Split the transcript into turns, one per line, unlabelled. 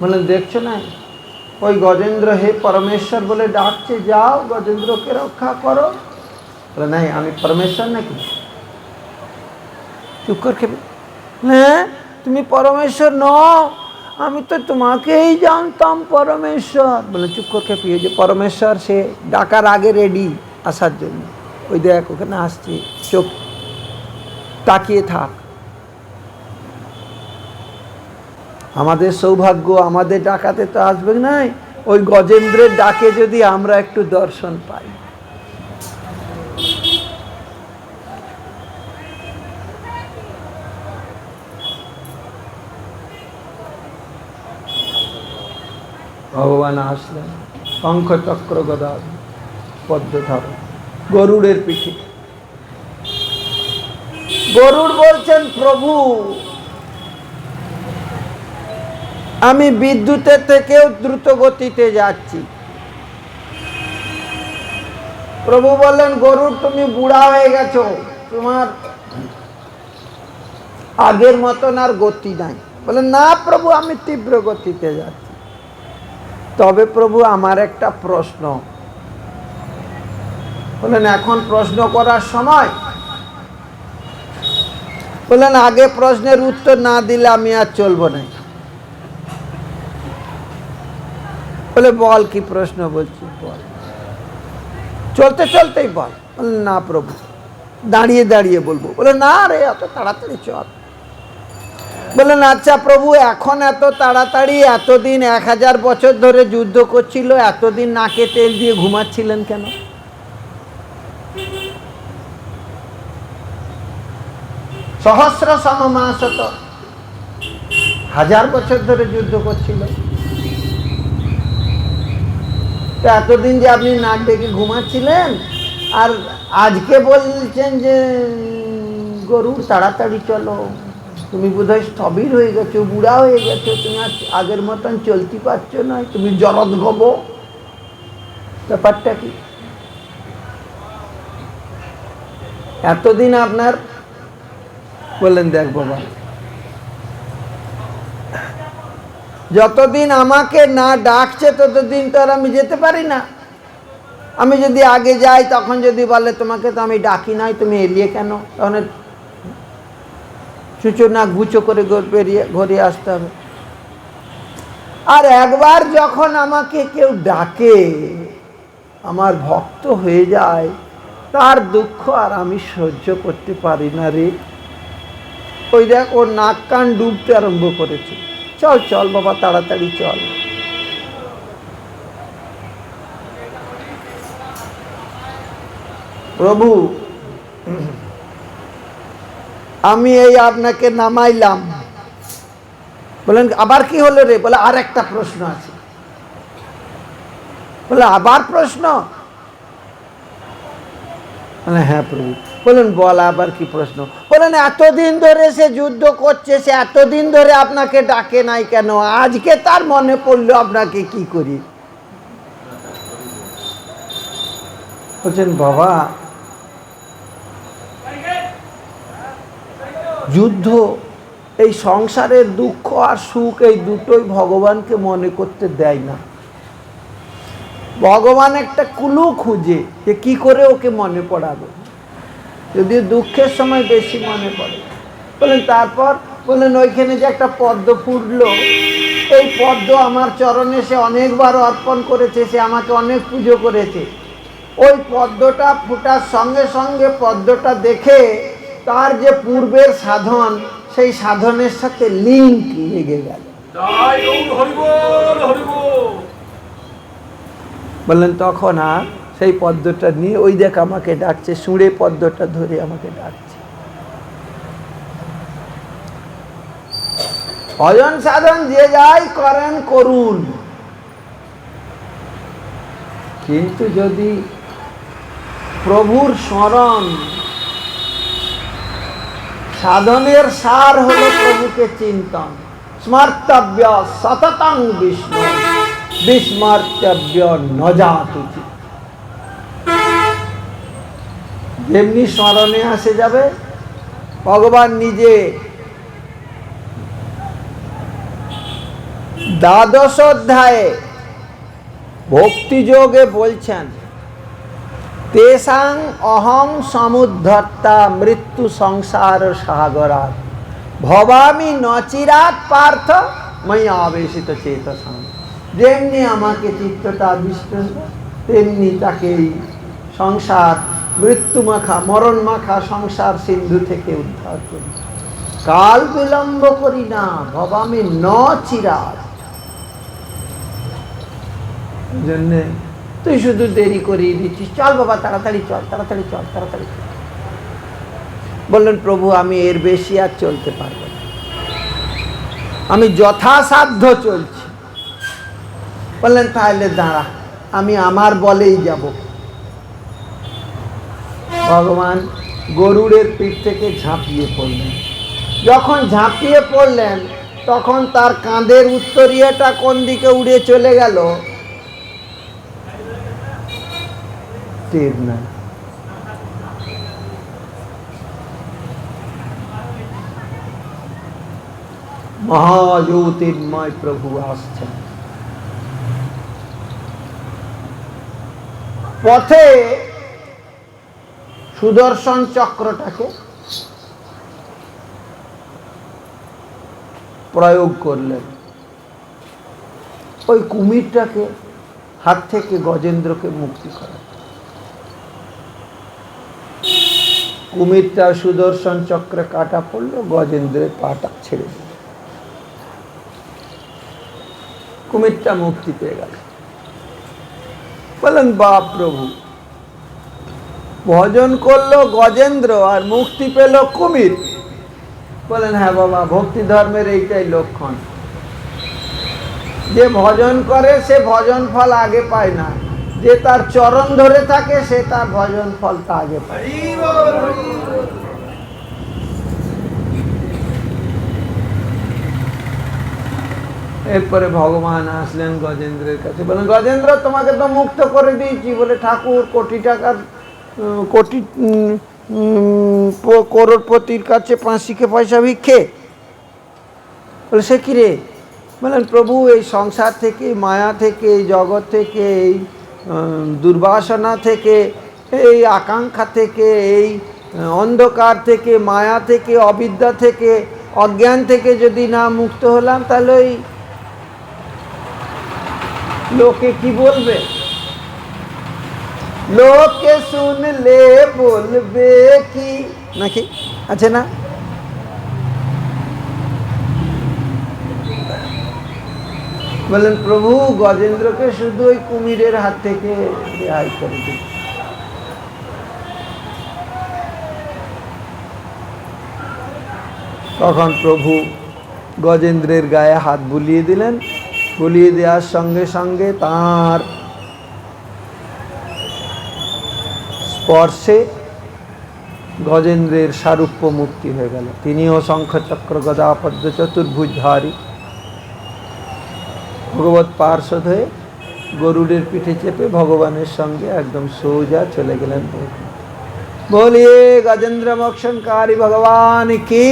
বললেন দেখছ না? ওই গজেন্দ্র হে পরমেশ্বর বলে ডাকছে, যাও গজেন্দ্রকে রক্ষা করো। বলে, নাই, আমি পরমেশ্বর নাকি? চুপ কর খেবে হ্যাঁ তুমি পরমেশ্বর ন আমি তো তোমাকেই জানতাম পরমেশ্বর। বলে, চুপ কর খেপি যে পরমেশ্বর, সে ডাকার আগে রেডি আসার জন্য। ওই দেখ, ওখানে আসছে চোখ তাকিয়ে থাক। আমাদের সৌভাগ্য, আমাদের ডাকাতে তো আসবে নাই। ওই গজেন্দ্রের ডাকে যদি আমরা একটু দর্শন পাই। ভগবান আসলেন শঙ্খ চক্র গদা পদ্ম ধারণ গরুড়ের পিঠে। গরুড় বলছেন, প্রভু আমি বিদ্যুতের থেকেও দ্রুত গতিতে যাচ্ছি। প্রভু বললেন, গরুর, তুমি বুড়া হয়ে গেছো। তোমার আগের মতন আর গতি নাই। বলে না প্রভু, আমি তীব্র গতিতে যাচ্ছি। তবে প্রভু, আমার একটা প্রশ্ন। বললেন, এখন প্রশ্ন করার সময়? বললেন, আগে প্রশ্নের উত্তর না দিলে আমি আর চলবো না। বলে, বল কি প্রশ্ন বলছি, বল। চলতে চলতেই বল। না প্রভু, দাঁড়িয়ে দাঁড়িয়ে বলব। বলে, না রে, এত তাড়াতাড়ি চল। বললেন আচ্ছা প্রভু, এখন এত তাড়াতাড়ি, এতদিন এক হাজার বছর ধরে যুদ্ধ করছিল, এতদিন নাকে তেল দিয়ে ঘুমাচ্ছিলেন কেন? সহস্র সমমাসত হাজার বছর ধরে যুদ্ধ করছিল। তো এতদিন যে আপনি নাক ডেকে ঘুমাচ্ছিলেন, আর আজকে বলছেন যে, গরু তাড়াতাড়ি চলো। তুমি বোধহয় স্থবির হয়ে গেছো, বুড়া হয়ে গেছো, তুমি আর আগের মতন চলতে পারছ না, তুমি জরদ গব ব্যাপারটা কি? এতদিন আপনার, বললেন দেখ বাবা। যতদিন আমাকে না ডাকছে, ততদিন তো আর আমি যেতে পারি না। আমি যদি আগে যাই, তখন যদি বলে, তোমাকে তো আমি ডাকি নাই, তুমি এলিয়ে কেন? তখন চুচো না গুচো করে বেরিয়ে ঘরে আসতে হবে। আর একবার যখন আমাকে কেউ ডাকে, আমার ভক্ত হয়ে যায়, তার দুঃখ আর আমি সহ্য করতে পারি না রে। ওই দেখ, ওর নাক কান ডুবতে আরম্ভ করেছে। চল চল বাবা, তাড়াতাড়ি চল। প্রভু, আমি এই আপনাকে নামাইলাম। বলেন, আবার কি হলো রে? বলে, আর একটা প্রশ্ন আছে। বলে, আবার প্রশ্ন? বলে হ্যাঁ প্রভু। বলেন, বল আবার কি প্রশ্ন? বলেন, এতদিন ধরে সে যুদ্ধ করছে, সে এতদিন ধরে আপনাকে ডাকে নাই কেন? আজকে তার মনে পড়ল আপনাকে কি করি? বলছেন, বাবা, যুদ্ধ, এই সংসারের দুঃখ আর সুখ, এই দুটোই ভগবানকে মনে করতে দেয় না। ভগবান একটা কুলু খুঁজে, যে কি করে ওকে মনে পড়াবে? যদি দুঃখের সময় বেশি মনে পড়ে। বলেন তারপর? বললেন ওইখানে যে একটা পদ্ম ফুটলো এই পদ্ম আমার চরণে সে অনেকবার অর্পণ করেছে সে আমাকে অনেক পুজো করেছে। ওই পদ্মটা ফুটার সঙ্গে সঙ্গে পদ্মটা দেখে তার যে পূর্বের সাধন সেই সাধনের সাথে লিঙ্ক লেগে গেল। বললেন তখন আর সেই পদ্মটা নিয়ে ওই দেখ আমাকে ডাকছে সুঁড়ে পদ্মটা ধরে আমাকে ডাকছে। ভজন সাধন যে যাই করেন করুন। কিন্তু যদি প্রভুর স্মরণ সাধনের সার হলো প্রভুকে চিন্তন। স্মর্তব্য সততং বিষ্ণু, বিস্মর্তব্য নজাতুচি যেমনি স্মরণে আসে যাবে। ভগবান নিজে দ্বাদশ অধ্যায়ে ভক্তিযোগে বলছেন তেসাং অহং সমুদ্ধর্তা মৃত্যু সংসার সাগরাত ভবামি নচিরাত পার্থ মই আবেশিত চেতসাং যেমনি আমাকে চিত্তটা আবিষ্ট, তেমনি তাকে সংসার মৃত্যু মাখা, মরণ মাখা, সংসার সিন্ধু থেকে উদ্ধার করি। কাল বিলম্ব করি না ভবামি ন চিরাত জন্যে তুই শুধু দেরি করিয়ে দিচ্ছিস। চল বাবা, তাড়াতাড়ি চল তাড়াতাড়ি চল তাড়াতাড়ি চল। বললেন, প্রভু, আমি এর বেশি আর চলতে পারব না। আমি যথাসাধ্য চলছি। বললেন, তাহলে দাঁড়া, আমি আমার বলেই যাব। ভগবান গরুড়ের পিঠ থেকে ঝাঁপিয়ে পড়লেন। যখন ঝাঁপিয়ে পড়লেন, তখন তার কাঁধের উত্তরিয়াটা কোন দিকে উড়ে চলে গেল? মহাজ্যোতির্ময় প্রভু আসছেন। পথে সুদর্শন চক্রটাকে প্রয়োগ করলেন। ওই কুমিরটাকে হাত থেকে গজেন্দ্রকে মুক্তি করা কুমিরটা সুদর্শন চক্রে কাটা পড়ল, গজেন্দ্রের পাটা ছেড়ে দিল। কুমিরটা মুক্তি পেয়ে গেল। বলেন বাপ প্রভু ভজন করল গজেন্দ্র আর মুক্তি পেল কুমির। বলেন হ্যাঁ বাবা, ভক্তি ধর্মের এইটাই লক্ষণ। যে ভজন করে, সে ভজন ফল আগে পায় না। যে তার চরণ ধরে থাকে, সে তার ভজন ফল তা আগে পায় এরপরে ভগবান আসলেন গজেন্দ্রের কাছে। বলেন, গজেন্দ্র, তোমাকে তো মুক্ত করে দিয়েছি বলে ঠাকুর কোটি টাকার কোটি করোড়পতির কাছে পাঁচিকে পয়সা ভিক্ষে। বলে, সে কি রে? বলেন, প্রভু, এই সংসার থেকে মায়া থেকে, এই জগৎ থেকে, এই দুর্বাসনা থেকে, এই আকাঙ্ক্ষা থেকে, এই, অন্ধকার থেকে, মায়া থেকে, অবিদ্যা থেকে, অজ্ঞান থেকে যদি না মুক্ত হলাম, তাহলে ওই লোকে কি বলবে? লোকে শুনলে বলবে কি নাকি আছে না বললেন প্রভু গজেন্দ্রকে শুধু ওই কুমিরের হাত থেকে রেহাই করে দিন তখন প্রভু গজেন্দ্রের গায়ে হাত বুলিয়ে দিলেন বুলিয়ে দেওয়ার সঙ্গে সঙ্গে তার স্পর্শে গজেন্দ্রের সারূপ্য মুক্তি হয়ে গেল। তিনিও শঙ্খচক্র গদাপদ্ম চতুর্ভুজধারী ভগবত পার্শ্বদ হয়ে গরুড়ের পিঠে চেপে ভগবানের সঙ্গে একদম সোজা চলে গেলেন বলিয়ে গজেন্দ্র মোক্ষণকারী ভগবান, কি